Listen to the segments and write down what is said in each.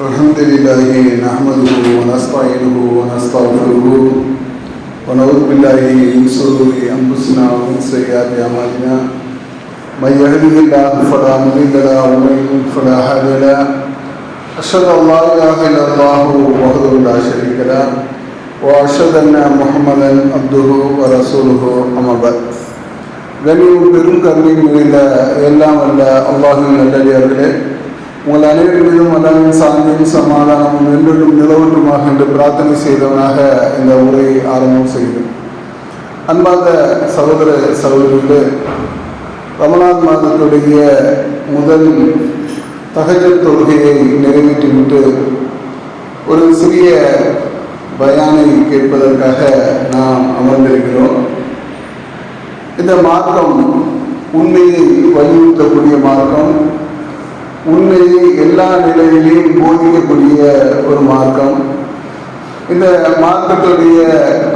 الحمد لله نحمده ونستعينه ونستغفره ونعوذ بالله من شرور انفسنا ومن سيئات اعمالنا من يهده الله فلا مضل له ومن يضلل فلا هادي له اشهد ان لا اله الا الله وحده لا شريك له واشهد ان محمدا عبده ورسوله اما بعد கண்ணியும் பெரும் கருணையும் நிறைந்த எல்லாம் அல்ல அல்லாஹின் நல்லடியார்களே உங்கள் அனைவரின் மீதும் அல்லாவின் சாந்தியும் சமாதானமும் என்றும் நிலவட்டுமாக என்று பிரார்த்தனை செய்தவனாக இந்த உரை ஆரம்பம் செய்கிறேன். அன்பார்ந்த சகோதர சகோதரிகளே ரமணான் மாதத்துடைய முதல் தகஜல் தொழுகையை நிறைவேற்றிவிட்டு ஒரு சிறிய பயானை கேட்பதற்காக நாம் அமர்ந்திருக்கிறோம். இந்த மார்க்கம் உண்மையை வலியுறுத்தக்கூடிய மார்க்கம் உண்மையை எல்லா நிலையிலையும் போதிக்கக்கூடிய ஒரு மார்க்கம். இந்த மார்க்கத்துடைய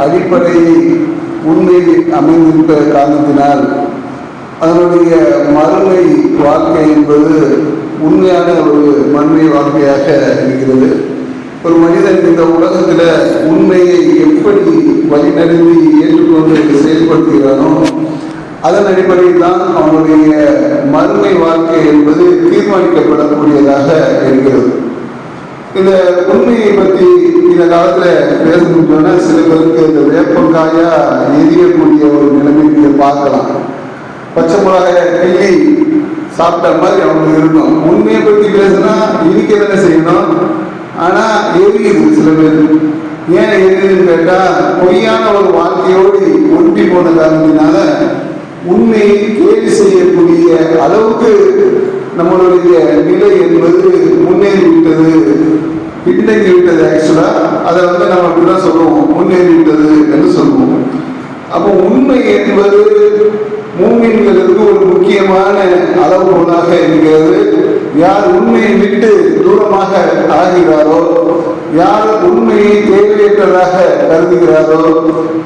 அடிப்படை உண்மையில் அமைந்திருப்ப காரணத்தினால் அதனுடைய மறுமை வாழ்க்கை என்பது உண்மையான ஒரு மண்மை வாழ்க்கையாக இருக்கிறது. ஒரு மனிதன் இந்த உலகத்தில் உண்மையை எப்படி வழிநடத்தி ஏற்றுக்கொண்டு செயல்படுத்துகிறானோ அதன் அடிப்படையில் தான் அவனுடைய மறுமை வாழ்க்கை என்பது தீர்மானிக்கப்படக்கூடியதாக இருக்கிறது. இந்த உண்மையை பற்றி இந்த காலத்தில் பேச முடியும்னா சில பேருக்கு இந்த வேப்பங்காயா எரியக்கூடிய ஒரு நிலைமை நீங்கள் பார்க்கலாம். பச்சை மிளகாய கிள்ளி சாப்பிட்ட மாதிரி அவங்களுக்கு இருக்கும். உண்மையை பற்றி பேசுனா இனிக்க தானே செய்யணும். ஆனால் எரியுது சில பேர். ஏன் எரியுதுன்னு கேட்டால் பொய்யான ஒரு வாழ்க்கையோடு ஒன்றி போன காரணத்தினால உண்மையை கேள்வி செய்யக்கூடிய அளவுக்கு நம்மளுடைய நிலை என்பது முன்னேறிவிட்டது. பின்னங்கி விட்டது ஆக்சுவலா அதை வந்து நம்ம அப்படிதான் சொல்லுவோம் முன்னேறிவிட்டது என்று சொல்லுவோம் அப்போ உண்மை என்பது மூமின்களுக்கு ஒரு முக்கியமான அளவுகோலாக இருக்கிறது. யார் உண்மையை விட்டு தூரமாக ஆகிறாரோ யார் தேவையற்றதாக கருதுகிறாரோ?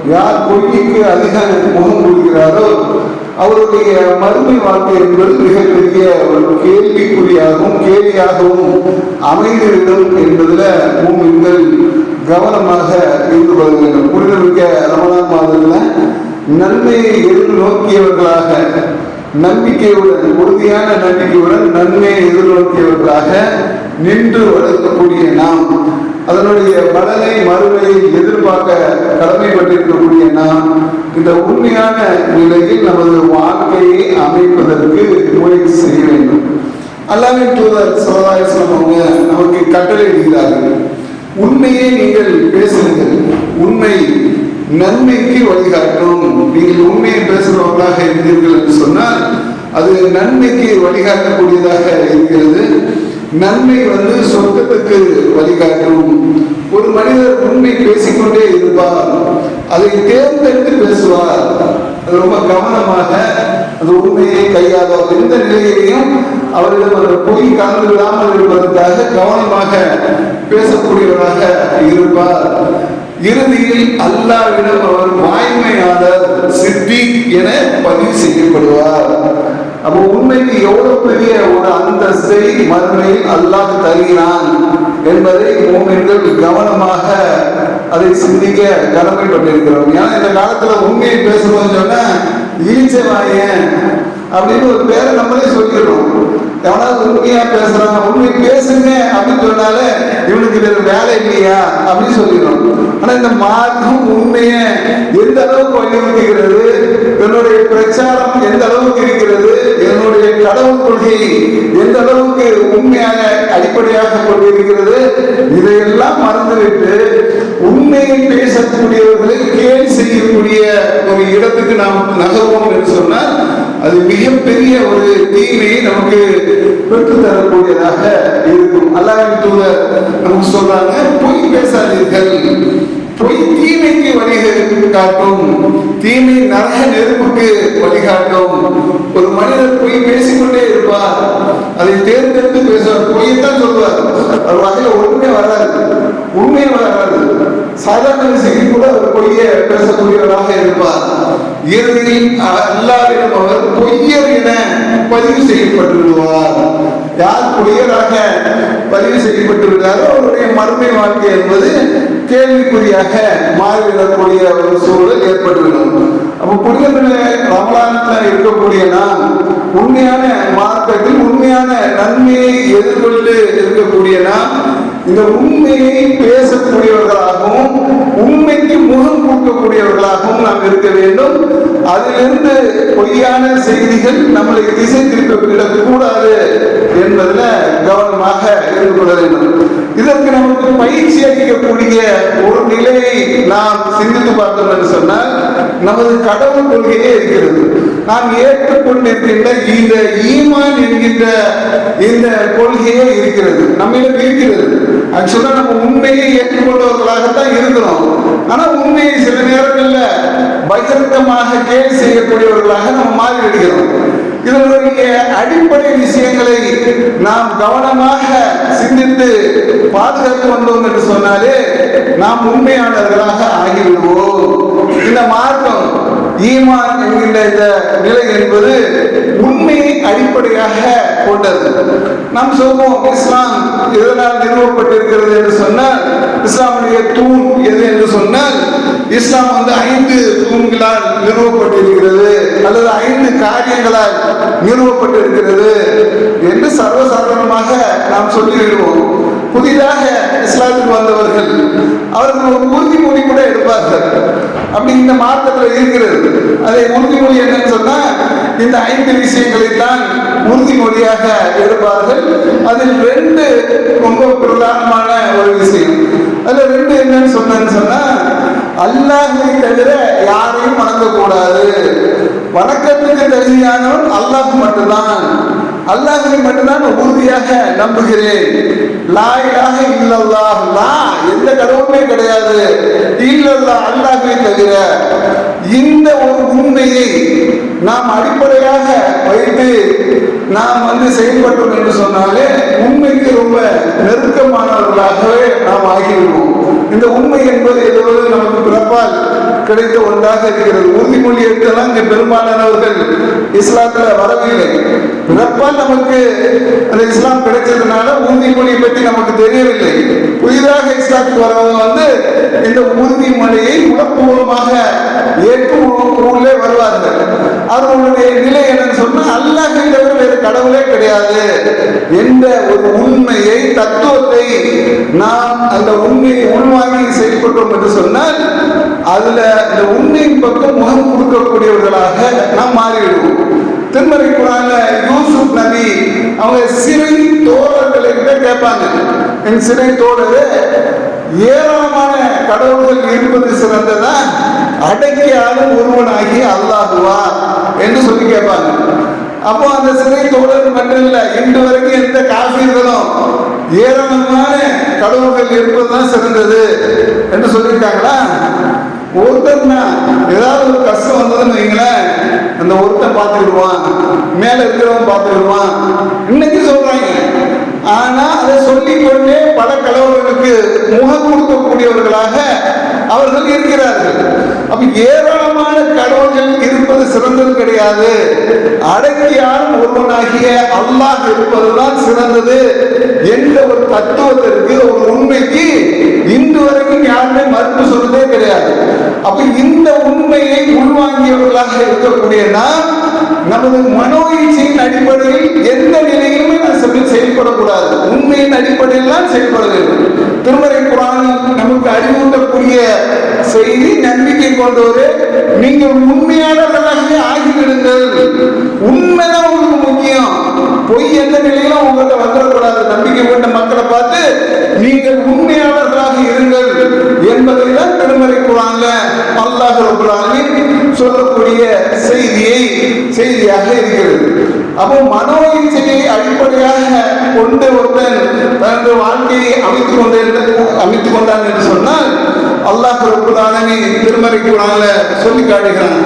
யார் பொய்க்கு அதிக முகம் கொடுக்கிறாரோ? அவருடைய மறுமை வாழ்க்கை என்பது மிகப்பெரிய ஒரு கேள்விக்குறியாகவும் கேலியாகவும் அமைந்திருக்கும் என்பதில் மூமின்கள் கவனமாக இருந்து கொள்ள வேண்டும். புரிதமிக்க ரமணா மாதத்தில் நன்மையை எதிர்நோக்கியவர்களாக நம்பிக்கையுடன் உறுதியான நம்பிக்கையுடன் நன்மையை எதிர்நோக்கியவர்களாக நின்று வளர்க்கக்கூடிய நாம் அதனுடைய பலனை மறுமையை எதிர்பார்க்க கடமைப்பட்டிருக்கக்கூடிய நாம் இந்த உண்மையான நிலையில் நமது வாழ்க்கையை அமைப்பதற்கு முயற்சி செய்ய வேண்டும். அல்லாவின் தூதர் சமுதாயம் அவங்க நமக்கு கட்டளையிடுகிறார்கள் உண்மையை நீங்கள் பேசுங்கள். உண்மை நன்மைக்கு வழிகாட்டும். நீங்கள் உண்மையை பேசுகிறவர்களாக இருந்தீர்கள் அது நன்மைக்கு வழிகாட்டக்கூடியதாக இருக்கிறது. நன்மை வந்து சொர்க்கத்துக்கு வழிகாட்டும். ஒரு மனிதர் உண்மை பேசிக்கொண்டே இருப்பார். அதை தேர்ந்தெடுத்து பேசுவார். அது ரொம்ப கவனமாக அந்த உண்மையை கையாளும் எந்த நிலையிலையும் அவரிடம் அந்த பொய் கலந்து விடாமல் இருப்பதற்காக கவனமாக பேசக்கூடியவராக இருப்பார். இறுதியில் அல்லாவிடம் அவர் வாய்மையாளர் சித்தி என பதிவு செய்யப்படுவார். அப்போ உண்மைக்கு எவ்வளவு பெரிய ஒரு அந்தஸ்தை மறுமையில் அல்லாஹ் தருகிறான் என்பதை மூமின்கள் கவனமாக அதை சிந்திக்க கடமைப்பட்டிருக்கிறோம். ஏன்னா இந்த காலத்துல உண்மையை பேசணும்னு சொன்னா ஈச்சை வாயன் அப்படின்னு ஒரு பேரை நம்மளே சொல்லிடுறோம். எவனாவது உண்மையா பேசுறாங்க உண்மை பேசுங்க அப்படின்னு சொன்னாலே இவனுக்கு வேற வேலை இல்லையா அப்படின்னு சொல்லிடுறோம். ஆனா இந்த மார்க்கம் உண்மையை எந்த அளவுக்கு வலியுறுத்துகிறது என்னுடைய பிரச்சாரம் எந்த அளவுக்கு உண்மையாக அடிப்படையாக கொண்டிருக்கிறது. இதையெல்லாம் மறந்துவிட்டு உண்மையை பேசக்கூடியவர்களை கேலி செய்யக்கூடிய ஒரு இடத்துக்கு நாம் நகர்வோம் என்று சொன்னால் அது மிகப்பெரிய ஒரு தீமையை நமக்கு பெற்றுத்தரக்கூடியதாக இருக்கும். அல்லாவின் தூதர் நமக்கு சொல்றாங்க பொய் பேசாதீர்கள். பொய் தீமைக்கு வழிகாட்டும் தீமை நரக நெருப்புக்கு வழிகாட்டும். ஒரு மனிதர் பொய் பேசிக்கொண்டே இருப்பார். அதை தேர்ந்தெடுத்து பேசுவார். பொய்யத்தான் சொல்லுவார். அவர் வகையில உண்மை வராது. உண்மை வராது. சாதாரண விஷயம் கூட ஒரு பொய்ய பேசக்கூடியவராக இருப்பார். இறுதியில் அல்லாவிடம் அவர் பொய்யர் என செய்யப்பட்டு விடுவார் யார் பொய்யராக பதிவு செய்யப்பட்டு விடுகிறாரோ அவருடைய மறுமை வாழ்க்கை என்பது கேள்விக்குறியாக மாறிவிடக்கூடிய ஒரு சூழல் ஏற்பட்டுவிடும். அப்ப புனிதர்கள ரமலானத்தில் இருக்கக்கூடிய நாம் உண்மையான மார்க்கத்தில் உண்மையான நன்மையை எதிர்கொண்டு இருக்கக்கூடிய நாம் இந்த உண்மையை பேசக்கூடியவர்களாகவும் உண்மைக்கு முகம் கொடுக்கக்கூடியவர்களாகவும் நாம் இருக்க வேண்டும். அதிலிருந்து பொய்யான செய்திகள் நம்மளை திசை திருப்பிவிடக் கூடாது என்பதில் கவனமாக இருந்துகொள்ள வேண்டும். இதற்கு நமக்கு பயிற்சி அளிக்கக்கூடிய ஒரு நிலையை நாம் சிந்தித்து பார்த்தோம் என்று சொன்னால் நமது கடவுள் கொள்கையே இருக்கிறது. நாம் ஏற்றுக்கொண்டிருக்கின்ற இந்த ஈமான் என்கின்ற இந்த கொள்கையே இருக்கிறது. நம்மிடம் இருக்கிறது. ஆக்சுவலா நம்ம உண்மையை ஏற்றுக்கொண்டவர்களாகத்தான் இருக்கிறோம். ஆனா பகிரங்கமாக கேலி செய்யக்கூடியவர்களாக நம்ம மாறி விடுகிறோம் இதனுடைய அடிப்படை விஷயங்களை நாம் கவனமாக சிந்தித்து பாதுகாத்து வந்தோம் என்று சொன்னாலே நாம் உண்மையாளர்களாக ஆகிவிடுவோம். இந்த மார்க்கம் ஈமான் என்கின்ற இந்த நிலை என்பது உண்மையை அடிப்படையாக கொண்டது. நாம் சொல்வோம் இஸ்லாம் எதனால் நிறுவப்பட்டிருக்கிறது என்று சொன்னால் இஸ்லாமுடைய தூண் எது என்று சொன்னால் இஸ்லாம் வந்து ஐந்து தூண்களால் நிறுவப்பட்டிருக்கிறது அல்லது ஐந்து காரியங்களால் நிறுவப்பட்டிருக்கிறது என்று சர்வசாதாரணமாக நாம் சொல்லிவிடுவோம். புதிதாக இஸ்லாத்துக்கு வந்தவர்கள் அவர்கள் ஒரு உறுதிமொழி கூட எடுப்பார்கள். அப்படி இந்த மார்க்கத்தில் இருக்கிறது. அதை உறுதிமொழி என்னன்னு சொன்னா இந்த ஐந்து விஷயங்களை தான் உறுதிமொழியாக எடுப்பார்கள். அதில் ரெண்டு ரொம்ப பிரதானமான ஒரு விஷயம். அதுல ரெண்டு என்னன்னு சொன்னேன்னு சொன்னா அல்லாஹை தவிர யாரையும் வணங்கக்கூடாது. வணக்கத்துக்கு தகுதியானவன் அல்லாஹ் மட்டும்தான். அல்லாஹை மட்டும்தான் உறுதியாக நம்புகிறேன். லாயிலாக இல்லல்லாஹ். லா எந்த கடவுளுமே கிடையாது. இல்லல்லா அல்லாஹை தவிர இந்த ஒரு உண்மையை நாம் அடிப்படையாக வைத்து நாம் வந்து செயல்பட்டோம் என்று சொன்னாலே உண்மை நெருக்கமானவர்களாகவே நாம் ஆகிவிடுவோம். இந்த உண்மை என்பது ஏதோ நமக்கு பிறப்பால் கிடைத்த ஒன்றாக இருக்கிறது. உறுதிமொழி எடுத்தெல்லாம் இங்கே பெரும்பாலானவர்கள் இஸ்லாத்துல வரவில்லை. பிறப்பால் நமக்கு அந்த இஸ்லாம் கிடைச்சதுனால உறுதிமொழியை பற்றி நமக்கு தெரியவில்லை. புதிதாக இஸ்லாத்துக்கு வரவங்க வந்து இந்த உறுதிமொழியை உடற்பூர்வமாக ஏற்று உள்ளே வருவார்கள். அவர்களுடைய நிலை என்னன்னு சொன்னா அல்லாஹை தவிர வேறு கடவுளே கிடையாது. என்ற ஒரு உண்மையை தத்துவத்தை நாம் அந்த உண்மையை உள்வாங்கி செயல்பட்டோம் என்று சொன்னால் அதுல இந்த உண்மையின் பக்கம் முகம் கொடுக்கக்கூடியவர்களாக நாம் மாறிவிடுவோம். திருமறை குரான யூசுப் நபி அவங்க சிறை தோழர்களை கிட்ட கேட்பாங்க. என் சிறை தோழரு ஏராளமான கடவுள்கள் இருப்பது சிறந்ததா? அடக்கியாலும் ஒருவனாகி அல்லாஹுவா? என்று சொல்லி கேட்பாங்க. அப்போ அந்த சிறை தோழர் மட்டும் இல்லை இன்று வரைக்கும் எந்த காசீர்களும் ஏராளமான கடவுள்கள் இருப்பதுதான் சிறந்தது என்று சொல்லியிருக்காங்களா? ஒருத்தர்னா ஏதாவது ஒரு கஷ்டம் வந்ததுன்னு வைங்களேன் அந்த ஒருத்தன் பார்த்துக்கிடுவான் மேல இருக்கிறவன் பார்த்துக்கிடுவான். இன்னைக்கு சொல்றாங்க. ஆனா அதை சொல்லிக் கொண்டே பல கலவர்களுக்கு முகம் கொடுக்கக்கூடியவர்களாக அவர்கள் இருக்கிறார்கள். அப்ப ஏராளமான சிறந்தது கிடையாது. அடக்கியால் ஒருவனாகிய அல்லாஹ் இருப்பதுதான் சிறந்தது. என்ற ஒரு தத்துவத்திற்கு ஒரு உண்மைக்கு இன்று வரைக்கும் யாருமே மறுப்பு சொல்றதே கிடையாது. அப்ப இந்த உண்மையை உள்வாங்கியவர்களாக இருக்கக்கூடிய நாம் நமது மனோ இச்சையின் அடிப்படையில் எந்த நிலையிலுமே நான் செயல்படக்கூடாது. உண்மையின் அடிப்படையில் தான் செயல்பட வேண்டும் திருமறை குரான் நமக்கு அறிவுறுத்தக்கூடிய செய்தி நம்பிக்கை கொண்டவரே நீங்கள் உண்மையானவர்களாகவே ஆகிவிடுங்கள். உண்மைதான் உங்களுக்கு முக்கியம். பொய் எந்த நிலையிலும் உங்கள்கிட்ட வந்துடக்கூடாது. நம்பிக்கை கொண்ட மக்களை பார்த்து நீங்கள் உண்மையாளர்களாக இருங்கள் என்பதை தான் திருமறை குரான்ல அல்லாஹ் சொல்லக்கூடிய செய்தியை செய்தியாக இருக்கிறது. அப்போ மனோ இச்சையை அடிப்படையாக கொண்டு ஒருத்தன் தனது வாழ்க்கையை அமைத்துக் கொண்டு அமைத்துக் கொண்டான் என்று சொன்னால் அல்லாஹ் ரபுல் ஆலமீன் திருமறை குரான்ல சொல்லி காட்டுகிறான்.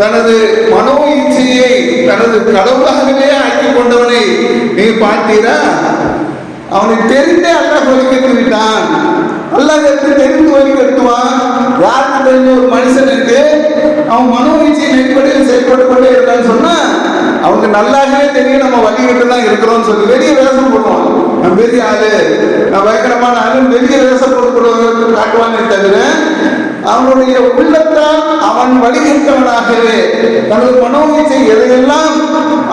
தனது மனோ இச்சையை தனது கடவுளாகவே ஆக்கி கொண்டவனை நீ பார்த்தீரா? அவனை தெரிந்தே அல்லாஹ் ஒதுக்கிட்டு விட்டான். அல்லாஹ் எடுத்து தெரிந்து வழி கட்டுவான். யாருக்கு தெரிஞ்ச ஒரு மனுஷனுக்கு அவன் மனோவீச்சியின் அடிப்படையில் செயல்பட்டு அவனுக்கு நல்லாவே தெரியும் நம்ம வழிகிட்டு தான் இருக்கிறோம்னு சொல்லி வெளிய வேஷம் போடுவான். நான் பெரிய ஆளு. நான் பயங்கரமான ஆளு. வெளிய வேஷம் போட்டு காட்டுவானே தவிர அவனுடைய உள்ளத்தால் அவன் வழிகிட்டவனாகவே தனது மனோவீச்சை எதையெல்லாம்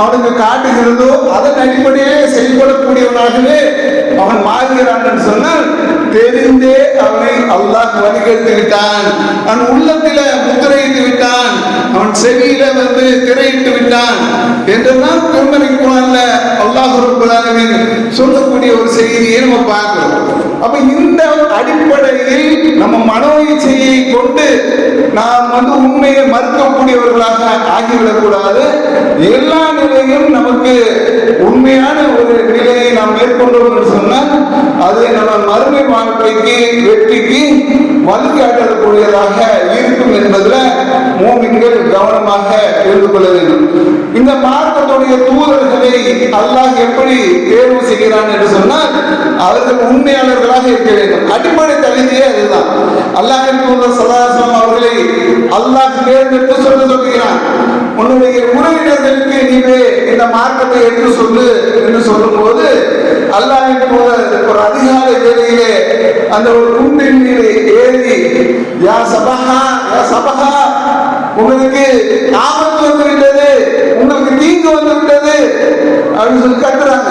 அவனுக்கு காட்டுகிறதோ அதன் அடிப்படையிலே செயல்படக்கூடியவனாகவே அவன் மாறுகிறான் சொன்னால் தெரிந்தே அவனை அல்லாஹ் வழிகெடுத்து விட்டான் அவன் உள்ளத்தில முத்திரையிட்டு விட்டான். அவன் செவியில வந்து திரையிட்டு விட்டான் என்றெல்லாம் திருமணி குரான்ல அல்லாஹ் ரப்பல் சொல்லக்கூடிய ஒரு செய்தியை நம்ம பார்க்கிறோம். அப்ப இந்த அடிப்படையில் நம்ம மனோ இச்சையை கொண்டு நாம் வந்து உண்மையை மறுக்கக்கூடியவர்களாக ஆகிவிடக்கூடாது. எல்லா நிலையும் நமக்கு உண்மையான ஒரு நிலையை நாம் மேற்கொண்டோம் என்று சொன்னால் அது நம்ம மறுமை வாழ்க்கைக்கு வெற்றிக்கு வழிகாட்டக்கூடியதாக இருக்கும் என்பது கவனமாக இருந்து கொள்ள வேண்டும். இந்த மார்க்கத்துடைய தூதர்களை அல்லாஹ் எப்படி தேர்வு செய்கிறான் என்று சொன்னால் அவர்கள் உண்மையாளர்களாக இருக்க வேண்டும். அடிப்படை தகுதியே அதுதான். அல்லாஹ் தூதர் சதாசனம் அவர்களை அல்லாஹ் தேர்ந்தெடுத்து சொல்ல சொல்கிறான் உன்னுடைய உறவினர்களுக்கு நீவே இந்த மார்க்கத்தை எடுத்து சொல்லு என்று சொல்லும்போது அல்லாஹின் தூதர் ஒரு அதிகாலை வேலையிலே அந்த ஒரு குன்றின் மீது ஏறி யா யா சபஹா உங்களுக்கு ஆபத்து வந்து விட்டது உங்களுக்கு தீங்கு வந்து விட்டது அப்படின்னு சொல்லி கத்துறாங்க.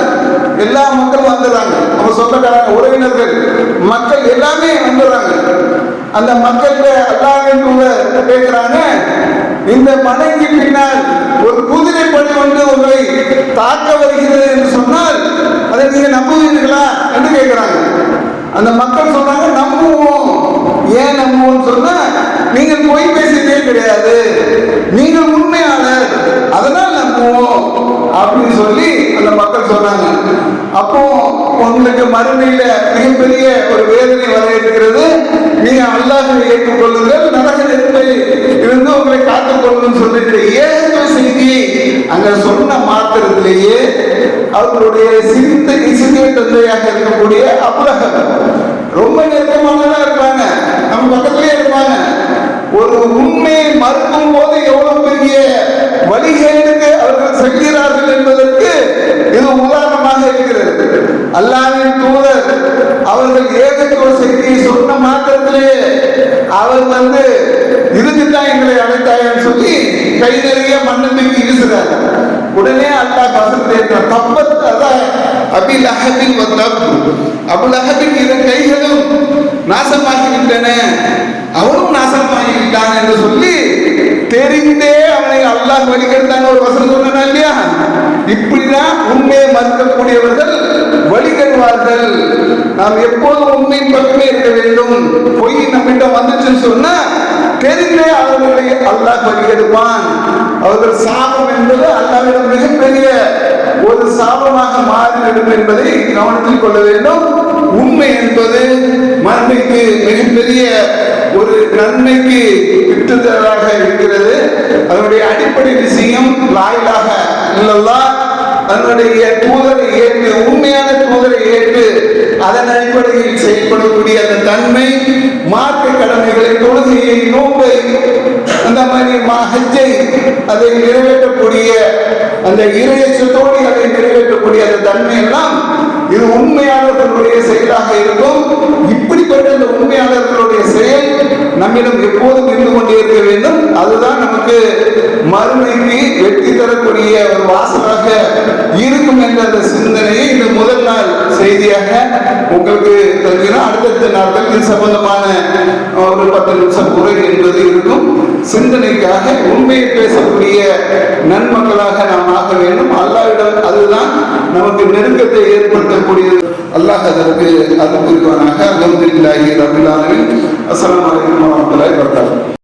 எல்லா மக்களும் வந்துடுறாங்க. அவங்க சொந்தக்காரங்க உறவினர்கள் மக்கள் எல்லாமே வந்துடுறாங்க. அந்த மக்கள்கிட்ட அல்லாஹின் தூதர் கேட்கிறாங்க இந்த மலைக்கு பின்னால் ஒரு குதிரை பணி வந்து உங்களை தாக்க வருகிறது என்று சொன்னால் அதை நீங்க நம்புவீர்களா என்று கேட்கிறாங்க அந்த மக்கள் சொன்னாங்க நம்புவோம் ஏன் நம்புவோம் சொன்னா நீங்கள் பொய் பேசிட்டே கிடையாது நீங்கள் உண்மையாளர் அதனால் நம்புவோம் அப்படின்னு சொல்லி அந்த மக்கள் சொன்னாங்க. அப்போ உங்களுக்கு மறுமையில மிகப்பெரிய ஒரு வேதனை வர இருக்கிறது நீங்க அல்லாஹை ஏற்றுக்கொள்ளுங்கள் நரக நெருப்பை இருந்து உங்களை காத்துக் கொள்ளுங்கள் சொல்லிட்டு ஏக செய்தி அங்க சொன்ன மாத்திரத்திலேயே அவர்களுடைய சிரித்த சிறிய தந்தையாக இருக்கக்கூடிய அப்ரஹம் ரொம்ப நெருக்கமானதா இருப்பாங்க. நம்ம பக்கத்திலே இருப்பாங்க. ஒரு உண்மையை மறுக்கும் போது எவ்வளவு பெரிய வழிகேடுக்கு அவர்கள் செல்கிறார்கள் என்பதற்கு அல்லாவின் தூதர் அவர்கள் ஏகத்துவ செய்தியை சொன்ன மாத்திரத்திலேயே அவர் வந்து இதுக்குத்தான் எங்களை அழைத்தாயன்னு சொல்லி கை நிறைய மண்ணு தூக்கி வீசுறார் உடனே அல்லாஹ் வசனத்தை தப்பத் அதான் அபில் அஹபின் வந்தப். அபுல் அஹபின் இரு கைகளும் நாசமாகிவிட்டன. அவனும் நாசமாகிவிட்டான் என்று சொல்லி தெரிந்தே அவனை அல்லாஹ் வழிகெடுத்தான். ஒரு வசனம் சொன்னா இல்லையா? இப்படிதான் உண்மையை மறுக்கக்கூடியவர்கள் வழிகெடுவார்கள் நாம் எப்போதும் உண்மையின் பக்கமே இருக்க வேண்டும். பொய் நம்மிடம் வந்துச்சுன்னு சொன்னா தெரிந்தே அவர்களை அல்லாஹ் வழிகெடுப்பான் அவர்கள் சாபம் என்பது அல்லாவிடம் மிகப்பெரிய ஒரு சாபமாக மாறிவிடும் என்பதை கவனத்தில் கொள்ள வேண்டும். உண்மை என்பது மண்மைக்கு மிகப்பெரிய ஒரு நன்மைக்கு விட்டுதலாக இருக்கிறது. அதனுடைய அடிப்படை விஷயம் லாயிலாக இல்லல்லா அதனுடைய தூதரை ஏற்று உண்மையான தூதரை ஏற்று அதன் அடிப்படையில் செயல்படக்கூடிய அந்த தன்மை மார்க்க கடமைகளை தொழுகையை நோன்பை அந்த மாதிரி மகஜை அதை நிறைவேற்றக்கூடிய அந்த இறையச்சத்தோடு அதை நிறைவேற்றக்கூடிய அந்த தன்மை எல்லாம் இது உண்மையாளர்களுடைய செயலாக இருக்கும். இப்படிப்பட்ட இந்த உண்மையாளர்களுடைய செயல் நம்மிடம் எப்போதும் இருந்து கொண்டே இருக்க வேண்டும். அதுதான் நமக்கு மறுமைக்கு வெற்றி தரக்கூடிய ஒரு வாசலாக இருக்கும் என்ற அந்த சிந்தனையை நாள் செய்தியாக உங்களுக்கு தெரிஞ்சுன்னா அடுத்தடுத்த நாட்கள் இது சம்பந்தமான ஒரு பத்து நிமிஷம் உரை என்பது இருக்கும். சிந்தனைக்காக உண்மையை பேசக்கூடிய நன்மக்களாக நாம் ஆக வேண்டும். அல்லாவிடம் அதுதான் நமக்கு நெருக்கத்தை ஏற்படுத்தக்கூடியது. அல்லாஹ் அதற்கு அது புரிவானாக. அலமதுல்லாஹி ரபில் அஸ்லாம் வலைக்கம் வரமத்துல வரஹ்மத்துல்லாஹி